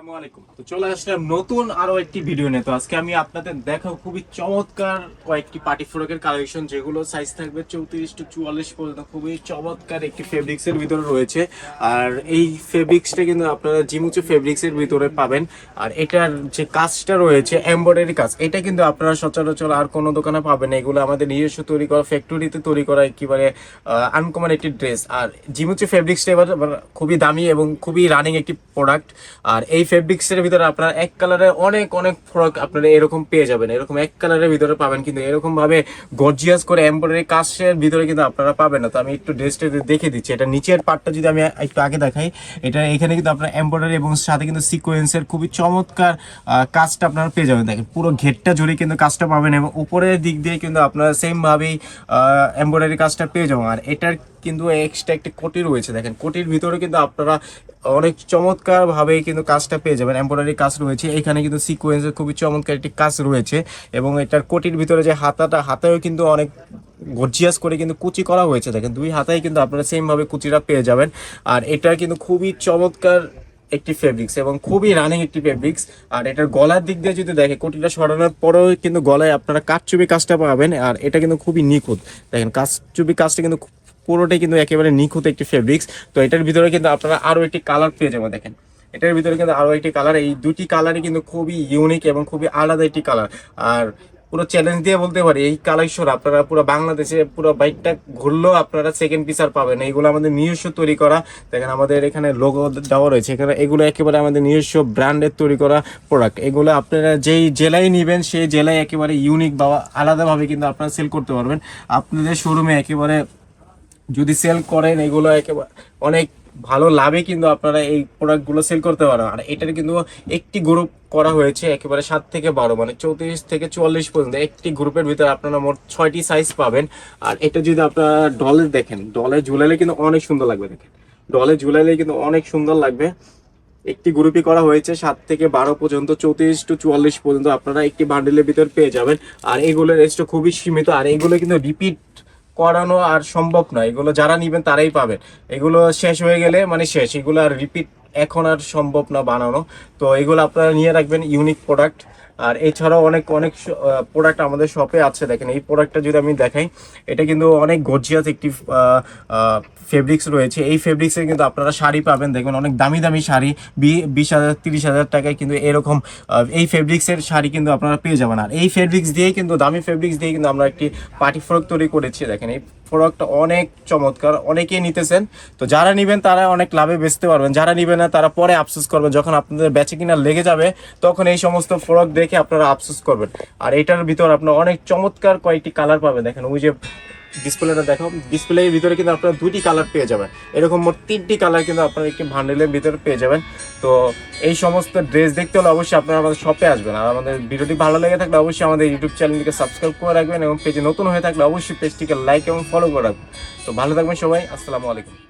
আসসালামু আলাইকুম। তো চলে আসলাম নতুন আরও একটি ভিডিও নিয়ে। তো আজকে আমি আপনাদের দেখাবো খুবই চমৎকার কয়েকটি পার্টি ফ্রকের কালেকশন যেগুলো সাইজ থাকবে চৌত্রিশ টু চুয়াল্লিশ পর্যন্ত। খুবই চমৎকার একটি ফেব্রিক্স এর ভিতরে রয়েছে। আর এই ফেব্রিক্সটা কিন্তু আপনারা জিমুচু ফেব্রিক্স এর ভিতরে পাবেন। আর এটার যে কাজটা রয়েছে এমব্রয়ডারি কাজ, এটা কিন্তু আপনারা সচরাচর আর কোনো দোকানে পাবেন না। এগুলো আমাদের নিজস্ব তৈরি করা ফ্যাক্টরিতে তৈরি করা একেবারে আনকমন একটি ড্রেস আর জিমুচু ফেব্রিক্সটা এবার খুবই দামি এবং খুবই রানিং একটি প্রোডাক্ট আর এই ফেব্রিক্সের ভিতরে আপনার এক কালারে অনেক অনেক ফ্রক আপনারা এরকম পেয়ে যাবেন। এরকম এক কালারের ভিতরে পাবেন, কিন্তু এরকম ভাবে গর্জিয়াস করে এমব্রয়ডারি কাজের ভিতরে কিন্তু আপনারা পাবেন না। তো আমি একটু ড্রেসটা দেখে দিচ্ছি। এটা নিচের পার্টটা যদি আমি একটু আগে দেখাই, এটা এখানে কিন্তু আপনার এমব্রয়ডারি এবং সাথে কিন্তু সিকোয়েন্সের খুবই চমৎকার কাজটা আপনারা পেয়ে যাবেন। দেখেন, পুরো ঘেরটা জুড়ে কিন্তু কাজটা পাবেন এবং উপরের দিক দিয়ে কিন্তু আপনারা সেম ভাবেই এমব্রয়ডারি কাজটা পেয়ে যাবেন। আর এটার কিন্তু এক্সট্রা একটি কোটি রয়েছে। দেখেন, কোটির ভিতরে কিন্তু আপনারা অনেক চমৎকার ভাবে কিন্তু কাজটা পেয়ে যাবেন। এমব্রয়ডারি কাজ রয়েছে। এখানে কিন্তু সিকোয়েন্সের খুবই চমৎকার একটি কাজ রয়েছে এবং এটার কোটির ভিতরে যে হাতাটা, হাতায়ও কিন্তু অনেক গর্জিয়াস করে কিন্তু কুচি করা হয়েছে। দেখেন, দুই হাতায় কিন্তু আপনারা সেমভাবে কুচিটা পেয়ে যাবেন। আর এটা কিন্তু খুবই চমৎকার একটি ফেব্রিক্স এবং খুবই রানিং একটি ফেব্রিক্স আর এটার গলার দিক দিয়ে যদি দেখে, কোটিটা সরানোর পরেও কিন্তু গলায় আপনারা কাঠচুপি কাজটা পাবেন। আর এটা কিন্তু খুবই নিখুঁত। দেখেন, কাঠচুপি কাজটা কিন্তু পুরোটাই কিন্তু একেবারে নিখুঁত একটি ফেব্রিক্স তো এটার ভিতরে কিন্তু আপনারা আরও একটি কালার পেয়ে যাবেন দেখেন। এটার ভিতরে কিন্তু আরও একটি কালার এই দুটি কালারই কিন্তু খুবই ইউনিক এবং খুবই আলাদা একটি কালার আর পুরো চ্যালেঞ্জ দিয়ে বলতে পারি, এই কালেকশন আপনারা পুরো বাংলাদেশে পুরো বাইকটা ঘুরলেও আপনারা সেকেন্ড পিস আর পাবেন না। এগুলো আমাদের নিজস্ব তৈরি করা। দেখেন আমাদের এখানে লোগো দেওয়া রয়েছে। এখানে এগুলো একেবারে আমাদের নিজস্ব ব্র্যান্ডের তৈরি করা প্রোডাক্ট এগুলো আপনারা যেই জেলায় নেবেন, সেই জেলায় একেবারে ইউনিক বা আলাদাভাবে কিন্তু আপনারা সেল করতে পারবেন। আপনাদের শোরুমে একেবারে যদি সেল করেন, এগুলো একেবারে অনেক ভালো লাভে কিন্তু আপনারা এই প্রোডাক্টগুলো সেল করতে পারেন আর এটার কিন্তু একটি গ্রুপ করা হয়েছে একেবারে সাত থেকে বারো মানে চৌত্রিশ থেকে চুয়াল্লিশ পর্যন্ত। একটি গ্রুপের ভিতরে আপনারা মোট ছয়টি সাইজ পাবেন। আর এটা যদি আপনারা ডলে দেখেন ডলে ঝুলালে কিন্তু অনেক সুন্দর লাগবে দেখেন। ডলে ঝুলালে কিন্তু অনেক সুন্দর লাগবে। একটি গ্রুপই করা হয়েছে সাত থেকে বারো পর্যন্ত, চৌত্রিশ টু চুয়াল্লিশ পর্যন্ত আপনারা একটি বান্ডেলের ভিতর পেয়ে যাবেন। আর এগুলোর রেস্টও খুবই সীমিত। আর এগুলো কিন্তু রিপিট করানো আর সম্ভব নয়। এগুলো যারা নিবেন তারাই পাবেন। এগুলো শেষ হয়ে গেলে মানে শেষ। এগুলো আর রিপিট এখন আর সম্ভব না বানানো। তো এগুলো আপনারা নিয়ে রাখবেন ইউনিক প্রোডাক্ট আর এছাড়াও অনেক অনেক প্রোডাক্ট আমাদের শপে আছে। দেখেন, এই প্রোডাক্টটা যদি আমি দেখাই, এটা কিন্তু অনেক গর্জিয়াস একটি ফেব্রিক্স রয়েছে। এই ফেব্রিক্সে কিন্তু আপনারা শাড়ি পাবেন। দেখবেন, অনেক দামি দামি শাড়ি বিশ হাজার, তিরিশ হাজার টাকায় কিন্তু এরকম এই ফেব্রিক্সের শাড়ি কিন্তু আপনারা পেয়ে যাবেন। আর এই ফেব্রিক্স দিয়ে কিন্তু, দামি ফেব্রিক্স দিয়ে কিন্তু আমরা একটি পার্টি ফ্রক তৈরি করেছি। দেখেন, এই ফ্রকটা অনেক চমৎকার, অনেকেই নিতেছেন। তো যারা নেবেন, তারা অনেক লাভে বেচতে পারবেন। যারা নেবেন না, তারা পরে আফসোস করবেন। যখন আপনাদের বেচে কিনা লেগে যাবে, তখন এই সমস্ত ফ্রক দেখে আপনারা আফসোস করবেন। আর এটার ভিতর আপনার অনেক চমৎকার কয়েকটি কালার পাবেন। দেখেন, ওই যে ডিসপ্লেটা দেখো ডিসপ্লের ভিতরে কিন্তু আপনারা দুইটি কালার পেয়ে যাবেন। এরকম মোট তিনটি কালার কিন্তু আপনারা একটি ভান্ডেলের ভিতরে পেয়ে যাবেন। তো এই সমস্ত ড্রেস দেখতে হলে অবশ্যই আপনারা আমাদের শপে আসবেন। আর আমাদের ভিডিওটি ভালো লেগে থাকলে অবশ্যই আমাদের ইউটিউব চ্যানেলটিকে সাবস্ক্রাইব করে রাখবেন এবং পেজে নতুন হয়ে থাকলে অবশ্যই পেজটিকে লাইক এবং ফলো করে রাখবেন। তো ভালো থাকবেন সবাই। আসসালামু আলাইকুম।